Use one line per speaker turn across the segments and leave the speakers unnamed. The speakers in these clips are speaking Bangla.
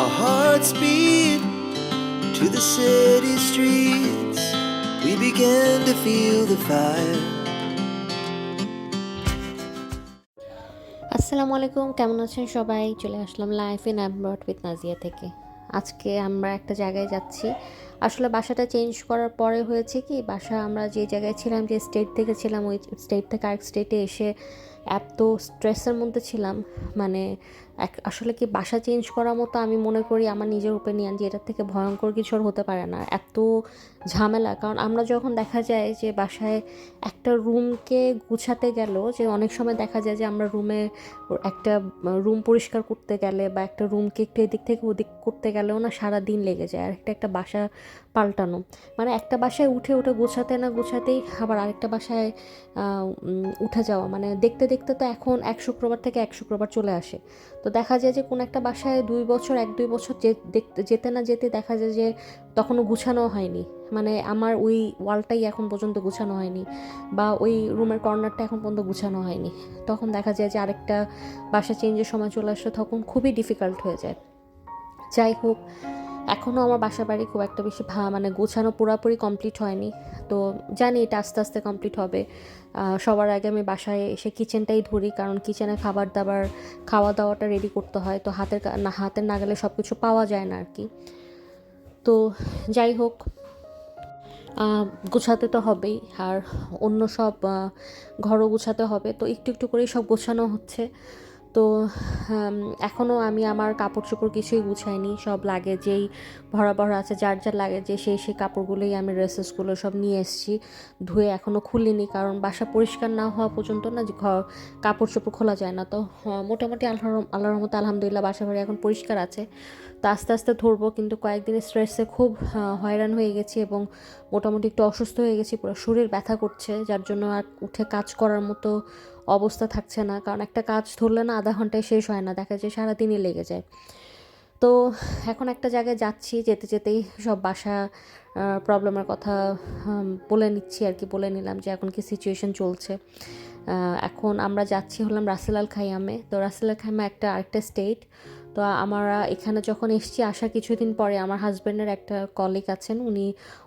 Our hearts beat to the city streets. We began to feel the fire.
আসসালামু আলাইকুম, কেমন আছেন সবাই চলে আসলাম life in abroad with Nazia থেকে আজকে আমরা একটা জায়গায় যাচ্ছি আসলে বাসাটা চেঞ্জ করার পরে হয়েছে কি, বাসা আমরা যে জায়গায় ছিলাম, যে স্টেট থেকে ছিলাম, ওই স্টেট থেকে আরেক স্টেটে এসে এত স্ট্রেসের মধ্যে ছিলাম মানে এক, আসলে কি বাসা চেঞ্জ করার মতো আমি মনে করি আমার নিজের ওপিনিয়ন যে এটার থেকে ভয়ঙ্কর কিছু আর হতে পারে না। এত ঝামেলা, কারণ আমরা যখন দেখা যায় যে বাসায় একটা রুমকে গুছাতে গেল, যে অনেক সময় দেখা যায় যে আমরা রুমে একটা রুম পরিষ্কার করতে গেলে বা একটা রুমকে একটু এদিক থেকে ওদিক করতে গেলেও না সারা দিন লেগে যায়, আর একটা একটা বাসা পাল্টানো। মানে একটা বাসায় উঠে উঠে গোছাতে না গোছাতেই আবার আরেকটা বাসায় উঠে যাওয়া। মানে দেখতে দেখতে তো এখন এক শুক্রবার থেকে এক শুক্রবার চলে আসে। তো দেখা যায় যে কোনো একটা বাসায় দুই বছর, এক, দুই বছর দেখতে, যেতে না যেতে দেখা যায় যে তখনও গুছানো হয়নি। মানে আমার ওই ওয়ালটাই এখন পর্যন্ত গুছানো হয়নি বা ওই রুমের কর্নারটা এখন পর্যন্ত গুছানো হয়নি। তখন দেখা যায় যে আরেকটা বাসা চেঞ্জের সময় চলে আসলে তখন খুবই ডিফিকাল্ট হয়ে যায়। যাই হোক এখনও আমার বাসা বাড়ি খুব একটা বেশি ভা মানে গোছানো পুরোপুরি কমপ্লিট হয়নি। তো জানি এটা আস্তে আস্তে কমপ্লিট হবে। সবার আগে আমি বাসায় এসে কিচেনটাই ধরি, কারণ কিচেনে খাবার দাবার খাওয়া দাওয়াটা রেডি করতে হয়। তো হাতের না, হাতের নাগালে সব কিছু পাওয়া যায় না আর কি তো যাই হোক গোছাতে তো হবেই। আর অন্য সব ঘরও গোছাতে হবে। তো একটু একটু করেই সব গোছানো হচ্ছে। তো এখনও আমি আমার কাপড় চোপড় কিছুই গুছাইনি, সব লাগে যেই ভরা ভরা আছে, যার যার লাগে যে সেই সেই কাপড়গুলোই আমি ড্রেসেসগুলো সব নিয়ে এসেছি। ধুয়ে এখনও খুলিনি, কারণ বাসা পরিষ্কার না হওয়া পর্যন্ত না যে ঘর কাপড় চোপড় খোলা যায় না। তো মোটামুটি আল্লাহর আল্লাহর মতো আলহামদুলিল্লাহ বাসা বাড়ি এখন পরিষ্কার আছে। তো, আস্তে আস্তে ধরবো, কিন্তু কয়েকদিনের স্ট্রেসে খুব হয়রান হয়ে গেছি এবং মোটামুটি একটু অসুস্থ হয়ে গেছি, পুরো শরীর ব্যথা করছে, যার জন্য আর উঠে কাজ করার মতো অবস্থা থাকছে না। কারণ একটা কাজ ধরলে না আধা ঘন্টায় শেষ হয় না, দেখা যায় সারাদিনই লেগে যায়। তো এখন একটা জায়গায় যাচ্ছি, যেতে যেতেই সব বাসা প্রবলেমের কথা বলে নিচ্ছি আর কি, বলে নিলাম যে এখন কি সিচুয়েশন চলছে। এখন আমরা যাচ্ছি হলাম রাসেলাল খাইয়ামে তো রাসেলাল খাইমা একটা আরেকটা স্টেট তো আমরা এখানে যখন এসেছি আসা কিছুদিন পরে আমার হাজব্যান্ডের একটা কলিগ আছেন, উনি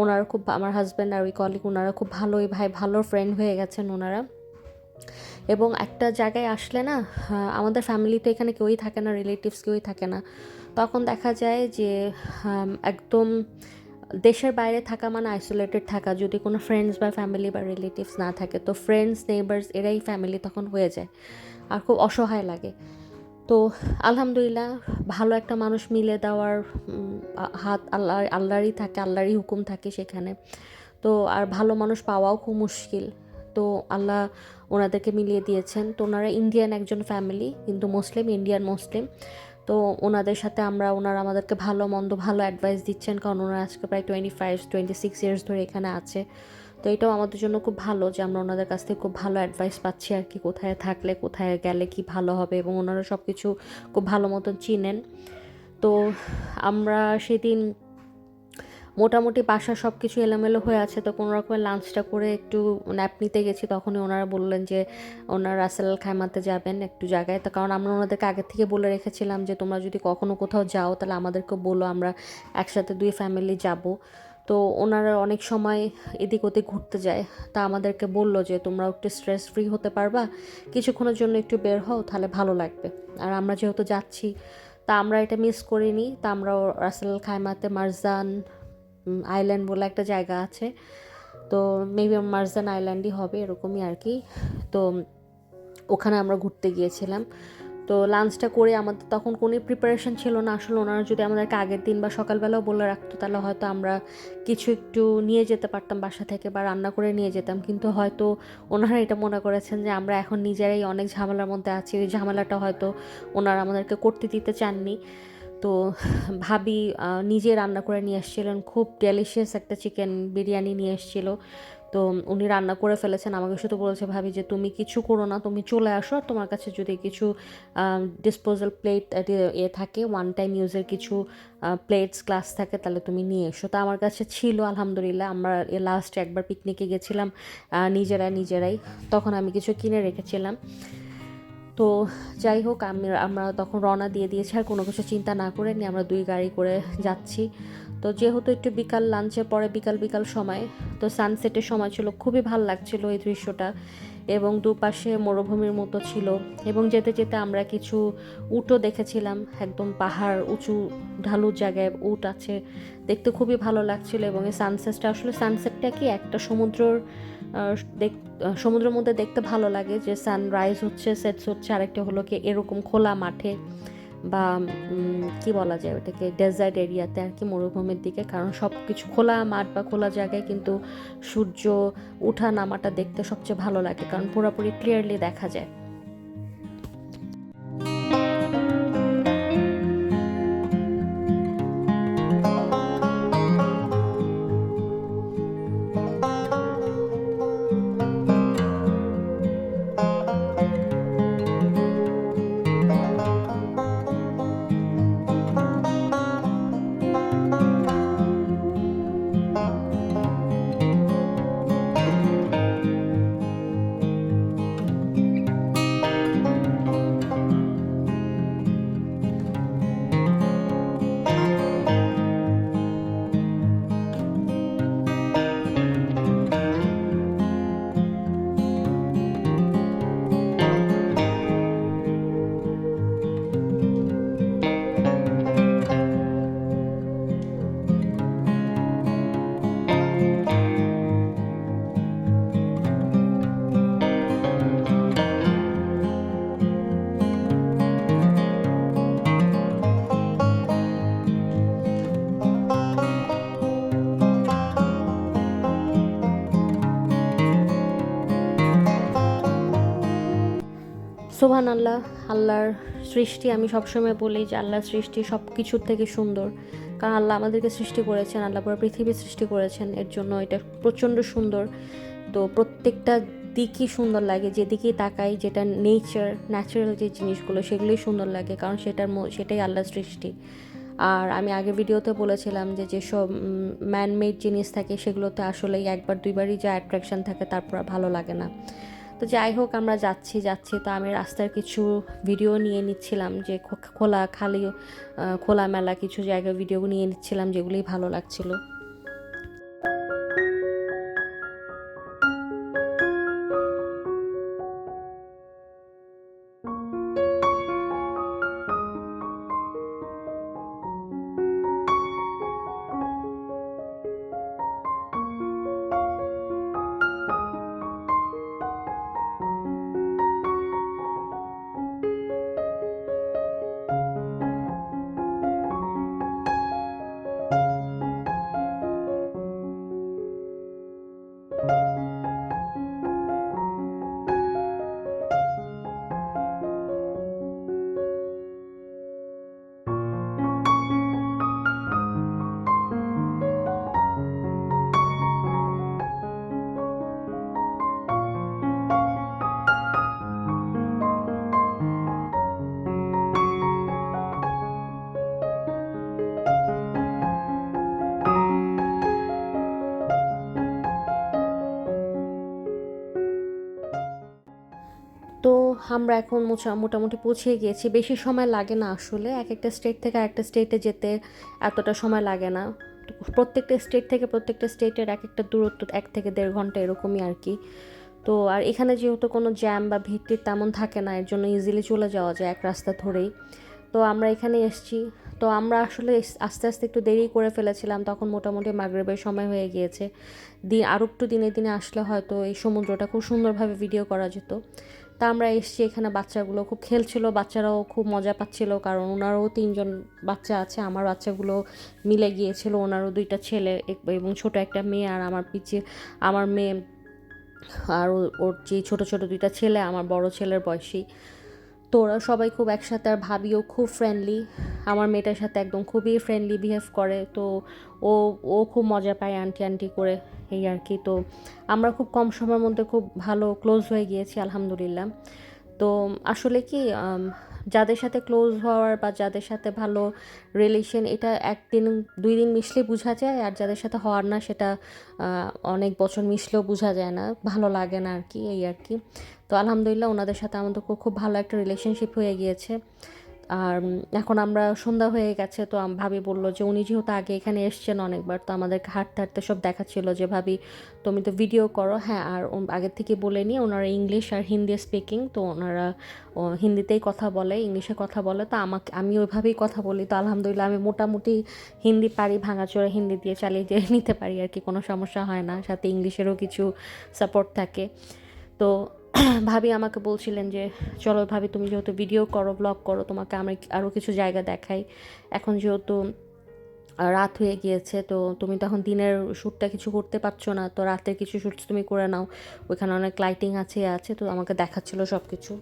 ওনারা খুব, আমার হাজব্যান্ড আর ওই কলিগ ওনারা খুব ভালো ওই ভাই ভালো ফ্রেন্ড হয়ে গেছেন ওনারা। এবং একটা জায়গায় আসলে না আমাদের ফ্যামিলিতে এখানে কেউই থাকে না রিলেটিভস কেউই থাকে না। তখন দেখা যায় যে একদম দেশের বাইরে থাকা মানে আইসোলেটেড থাকা, যদি কোনো ফ্রেন্ডস বা ফ্যামিলি বা রিলেটিভস না থাকে, তো ফ্রেন্ডস নেইবার্স এরাই ফ্যামিলি তখন হয়ে যায় আর খুব অসহায় লাগে। তো আলহামদুলিল্লাহ, ভালো একটা মানুষ মিলে দেওয়ার হাত আল্লাহ, আল্লাহরই থাকে, আল্লাহরই হুকুম থাকে সেখানে। তো আর ভালো মানুষ পাওয়াও খুব মুশকিল। তো আল্লাহ ওনাদেরকে মিলিয়ে দিয়েছেন। তো ওনারা ইন্ডিয়ান একজন ফ্যামিলি কিন্তু মুসলিম ইন্ডিয়ান মুসলিম তো ওনাদের সাথে আমরা ওনারা আমাদেরকে ভালো মন্দ ভালো অ্যাডভাইস দিচ্ছেন, কারণ ওনারা আজকে প্রায় twenty five twenty six years ধরে এখানে আছে। তো এটাও আমাদের জন্য খুব ভালো যে আমরা ওনাদের কাছ থেকে খুব ভালো অ্যাডভাইস পাচ্ছি আর কি, কোথায় থাকলে, কোথায় গেলে কি ভালো হবে এবং ওনারা সব কিছু খুব ভালো মতন চিনেন। তো আমরা সেদিন মোটামুটি বাসা সব কিছু এলোমেলো হয়ে আছে, তো কোনো রকমের লাঞ্চটা করে একটু ন্যাপ নিতে গেছি, তখনই ওনারা বললেন যে, ওনারা রাসেল খাইমাতে যাবেন একটু জায়গায়। তো কারণ আমরা ওনাদেরকে আগে থেকে বলে রেখেছিলাম যে, তোমরা যদি কখনো কোথাও যাও, তাহলে আমাদেরকে বলো, আমরা একসাথে দুই ফ্যামিলি যাব। তো ওনারা অনেক সময় এদিক ওদিক ঘুরতে যায়, তা আমাদেরকে বলল যে তোমরা একটু স্ট্রেস ফ্রি হতে পারবা, কিছুক্ষণের জন্য একটু বের হও, তাহলে ভালো লাগবে। আর আমরা যেহেতু যাচ্ছি, তা আমরা এটা মিস করিনি, তা আমরা রাসেল খাইমাতে মারজান আইল্যান্ড বলে একটা জায়গা আছে। তো মেবি মার্জান আইল্যান্ডই হবে, এরকমই আর কি তো ওখানে আমরা ঘুরতে গিয়েছিলাম। তো লাঞ্চটা করে আমাদের তখন কোনো প্রিপারেশন ছিল না। আসলে ওনারা যদি আমাদেরকে আগের দিন বা সকালবেলাও বলে রাখতো, তাহলে হয়তো আমরা কিছু একটু নিয়ে যেতে পারতাম বাসা থেকে বা রান্না করে নিয়ে যেতাম। কিন্তু হয়তো ওনারা এটা মনে করেছেন যে আমরা এখন নিজেরাই অনেক ঝামেলার মধ্যে আছি। ওই ঝামেলাটা হয়তো ওনারা আমাদেরকে করতে দিতে চাননি। তো ভাবি নিজে রান্না করে নিয়ে এসেছিলেন। খুব ডেলিশিয়াস একটা চিকেন বিরিয়ানি নিয়ে এসেছিল। তো উনি রান্না করে ফেলেছেন। আমাকে শুধু বলেছে, ভাবি, যে তুমি কিছু করো না, তুমি চলে আসো আর তোমার কাছে যদি কিছু ডিসপোজাল প্লেট এ থাকে ওয়ান টাইম ইউজের কিছু প্লেটস গ্লাস থাকে, তাহলে তুমি নিয়ে এসো। তা আমার কাছে ছিল, আলহামদুলিল্লাহ। আমরা লাস্ট একবার পিকনিকে গেছিলাম নিজেরা নিজেরাই। তখন আমি কিছু কিনে রেখেছিলাম। তো যাই হোক, আমি, আমরা তখন রওনা দিয়ে দিয়েছি, আর কোনো কিছু চিন্তা না করে নিয়ে আমরা দুই গাড়ি করে যাচ্ছি। তো যেহেতু একটু বিকাল লাঞ্চের পরে বিকাল বিকাল সময়, তো সানসেটের সময় ছিল, খুবই ভালো লাগছিল এই দৃশ্যটা। এবং দুপাশে মরুভূমির মতো ছিল, এবং যেতে যেতে আমরা কিছু উটও দেখেছিলাম, একদম পাহাড়, উঁচু ঢালু জায়গায় উট আছে, দেখতে খুবই ভালো লাগছিল। এবং এই সানসেটটা আসলে সানসেটটা কি একটা সমুদ্রর দেখ- সমুদ্রের মধ্যে দেখতে ভালো লাগে যে সানরাইজ হচ্ছে সেটস হচ্ছে, আরেকটা হলো কি এরকম খোলা মাঠে বা কি বলা যায় ওটাকে ডেজার্ট এরিয়াতে আর কি মরুভূমির দিকে। কারণ সব কিছু খোলা মাঠ বা খোলা জায়গায় কিন্তু সূর্য উঠা নামাটা দেখতে সবচেয়ে ভালো লাগে। কারণ পুরোপুরি ক্লিয়ারলি দেখা যায়। সোহান আল্লাহ আল্লাহর সৃষ্টি আমি সবসময় বলি যে আল্লাহর সৃষ্টি সব কিছুর থেকে সুন্দর। কারণ আল্লাহ আমাদেরকে সৃষ্টি করেছেন, আল্লাহ পুরো পৃথিবী সৃষ্টি করেছেন, এর জন্য এটা প্রচণ্ড সুন্দর। তো প্রত্যেকটা দিকই সুন্দর লাগে, যেদিকেই তাকাই যেটা নেচার ন্যাচারাল যে জিনিসগুলো সেগুলোই সুন্দর লাগে, কারণ সেটার সেটাই আল্লাহর সৃষ্টি। আর আমি আগে ভিডিওতে বলেছিলাম যে যেসব ম্যানমেড জিনিস থাকে সেগুলোতে আসলেই একবার দুইবারই যা অ্যাট্রাকশন থাকে তারপর ভালো লাগে না। তো যাই হোক, আমরা যাচ্ছি যাচ্ছি। তো আমি রাস্তার কিছু ভিডিও নিয়ে নিচ্ছিলাম, যে খোলা, খালি খোলা খোলামেলা কিছু জায়গায় ভিডিও নিয়ে নিচ্ছিলাম যেগুলি ভালো লাগছিল। আমরা এখন মোটামুটি পৌঁছে গিয়েছি। বেশি সময় লাগে না আসলে। এক একটা স্টেট থেকে আরেকটা স্টেটে যেতে এতটা সময় লাগে না। প্রত্যেকটা স্টেট থেকে প্রত্যেকটা স্টেটের এক একটা দূরত্ব এক থেকে দেড় ঘণ্টা এরকমই আর কি। তো আর এখানে যেহেতু কোনো জ্যাম বা ভিড় তেমন থাকে না, এর জন্য ইজিলি চলে যাওয়া যায় এক রাস্তা ধরেই। তো আমরা এখানে এসেছি। তো আমরা আসলে আস্তে আস্তে একটু দেরি করে ফেলেছিলাম, তখন মোটামুটি মাগরেবের সময় হয়ে গিয়েছে। দিন আরও একটু দিনে দিনে আসলে হয়তো এই সমুদ্রটা খুব সুন্দরভাবে ভিডিও করা যেত। তা আমরা এসছি এখানে বাচ্চাগুলো। খুব খেলছিল, বাচ্চারাও খুব মজা পাচ্ছিল, কারণ ওনারও তিনজন বাচ্চা আছে, আমার বাচ্চাগুলো মিলে গিয়েছিল, ওনারও দুইটা ছেলে এবং ছোট একটা মেয়ে আর আমার পিছিয়ে আমার মেয়ে আর ওর যে ছোটো ছোটো দুইটা ছেলে, আমার বড় ছেলের বয়সী। তো ওরা সবাই খুব একসাথে, আর ভাবিও খুব ফ্রেন্ডলি আমার মেয়েটার সাথে একদম খুবই ফ্রেন্ডলি বিহেভ করে। তো ও ও খুব মজা পায় আন্টি আন্টি করে এই আর কি। তো আমরা খুব কম সময়ের মধ্যে খুব ভালো ক্লোজ হয়ে গিয়েছি, আলহামদুলিল্লাহ। তো আসলে কি যাদের সাথে ক্লোজ হওয়ার বা যাদের সাথে ভালো রিলেশন এটা একদিন দুই দিন মিশলে বোঝা যায় আর যাদের সাথে হওয়ার না সেটা অনেক বছর মিশলেও বোঝা যায় না, ভালো লাগে না আর কি, এই আর কি। তো আলহামদুলিল্লাহ ওনাদের সাথে আমাদের খুব ভালো একটা রিলেশনশিপ হয়ে গিয়েছে। আর এখন আমরা সন্ধ্যা হয়ে গেছে, তো ভাবি বলল যে উনি যেহেতু আগে এখানে এসছেন অনেকবার, তো আমাদেরকে হাঁটতে হাঁটতে সব দেখাচ্ছিল যে, ভাবি, তুমি তো ভিডিও করো। হ্যাঁ আর আগের থেকে বলে নিই, ওনারা ইংলিশ আর হিন্দি স্পিকিং তো ওনারা হিন্দিতেই কথা বলে ইংলিশে কথা বলে, তো আমাকে, আমি ওইভাবেই কথা বলি, তো আলহামদুলিল্লাহ আমি মোটামুটি হিন্দি পারি, ভাঙাচোরা হিন্দি দিয়ে চালিয়ে দিয়ে নিতে পারি, আর কি, কোনো সমস্যা হয় না, সাথে ইংলিশেরও কিছু সাপোর্ট থাকে। তো ভাবি আমাকে বলছিলেন যে, চলো ভাবি, তুমি যেহেতু ভিডিও করো ব্লগ করো, তোমাকে আমি আরও কিছু জায়গা দেখাই। এখন যেহেতু রাত হয়ে গিয়েছে, তো তুমি তখন দিনের শ্যুটটা কিছু করতে পারছ না। তো রাতের কিছু শ্যুট তুমি করে নাও। ওইখানে অনেক লাইটিং আছে আছে, তো আমাকে দেখাচ্ছিলো সব কিছু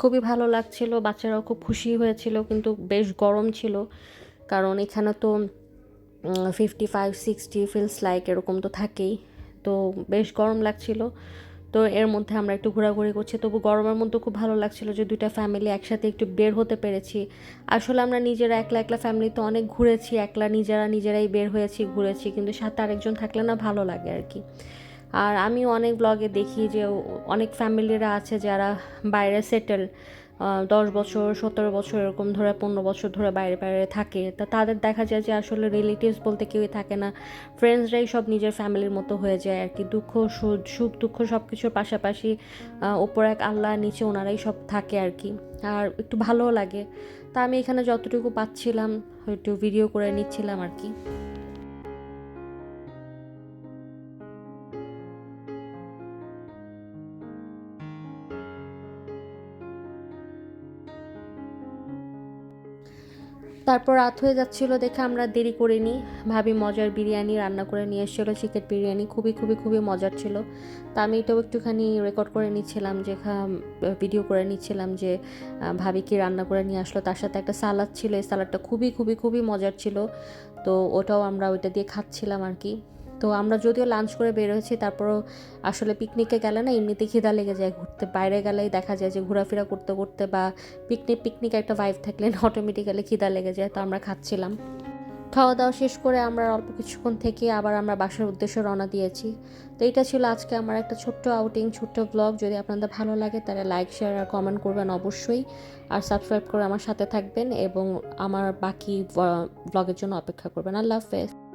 খুবই ভালো লাগছিল, বাচ্চারাও খুব খুশি হয়েছিল, কিন্তু বেশ গরম ছিল। কারণ এখানে তো fifty five sixty feels like এরকম তো থাকেই। তো বেশ গরম লাগছিল। তো এর মধ্যে আমরা একটু ঘোরাঘুরি করছি। তবু গরমের মধ্যে খুব ভালো লাগছিল যে দুইটা ফ্যামিলি একসাথে একটু বের হতে পেরেছি। আসলে আমরা নিজেরা একলা একলা ফ্যামিলিতে অনেক ঘুরেছি, একলা নিজেরা নিজেরাই বের হয়েছি, ঘুরেছি, কিন্তু সাথে আরেকজন থাকলে না ভালো লাগে আর কি। আর আমি অনেক ব্লগে দেখি যে অনেক ফ্যামিলিরা আছে যারা বাইরে সেটেল দশ বছর, সতেরো বছর এরকম ধরে, পনেরো বছর ধরে বাইরে বাইরে থাকে। তা তাদের দেখা যায় যে আসলে রিলেটিভস বলতে কেউই থাকে না। ফ্রেন্ডসরাই সব নিজের ফ্যামিলির মতো হয়ে যায় আর কি। দুঃখ, সুখ দুঃখ সব কিছুর পাশাপাশি ওপর এক আল্লাহ, নিচে ওনারাই সব থাকে আর কি। আর একটু ভালোও লাগে। তা আমি এখানে যতটুকু পাচ্ছিলাম, একটু ভিডিও করে নিচ্ছিলাম আর কি। তারপর রাত হয়ে যাচ্ছিল দেখে আমরা দেরি করে নিই ভাবি মজার বিরিয়ানি রান্না করে নিয়ে এসেছিল, চিকেন বিরিয়ানি। খুবই খুবই খুবই মজার ছিল। তা আমি এটাও একটুখানি রেকর্ড করে নিচ্ছিলাম, যে ভিডিও করে নিচ্ছিলাম যে ভাবি কি রান্না করে নিয়ে আসলো। তার সাথে একটা সালাদ ছিল, এই সালাদটা খুবই খুবই খুবই মজার ছিল। তো ওটাও আমরা ওইটা দিয়ে খাচ্ছিলাম আর কি। তো আমরা যদিও লাঞ্চ করে বের হয়েছি, তারপরও আসলে পিকনিকে গেলে না এমনিতে খিদা লেগে যায়। ঘুরতে বাইরে গেলেই দেখা যায় যে ঘোরাফেরা করতে করতে বা পিকনিক পিকনিক একটা ভাইব থাকলে অটোমেটিক্যালি খিদা লেগে যায়, তো আমরা খাচ্ছিলাম। খাওয়া দাওয়া শেষ করে আমরা অল্প কিছুক্ষণ থেকে আবার আমরা বাসার উদ্দেশ্যে রওনা দিয়েছি। তো এটা ছিল আজকে আমার একটা ছোট্ট আউটিং ছোট্ট ব্লগ যদি আপনাদের ভালো লাগে তাহলে লাইক শেয়ার আর কমেন্ট করবেন অবশ্যই। আর সাবস্ক্রাইব করে আমার সাথে থাকবেন এবং আমার বাকি ব্লগের জন্য অপেক্ষা করবেন। আল্লাহ হাফেজ।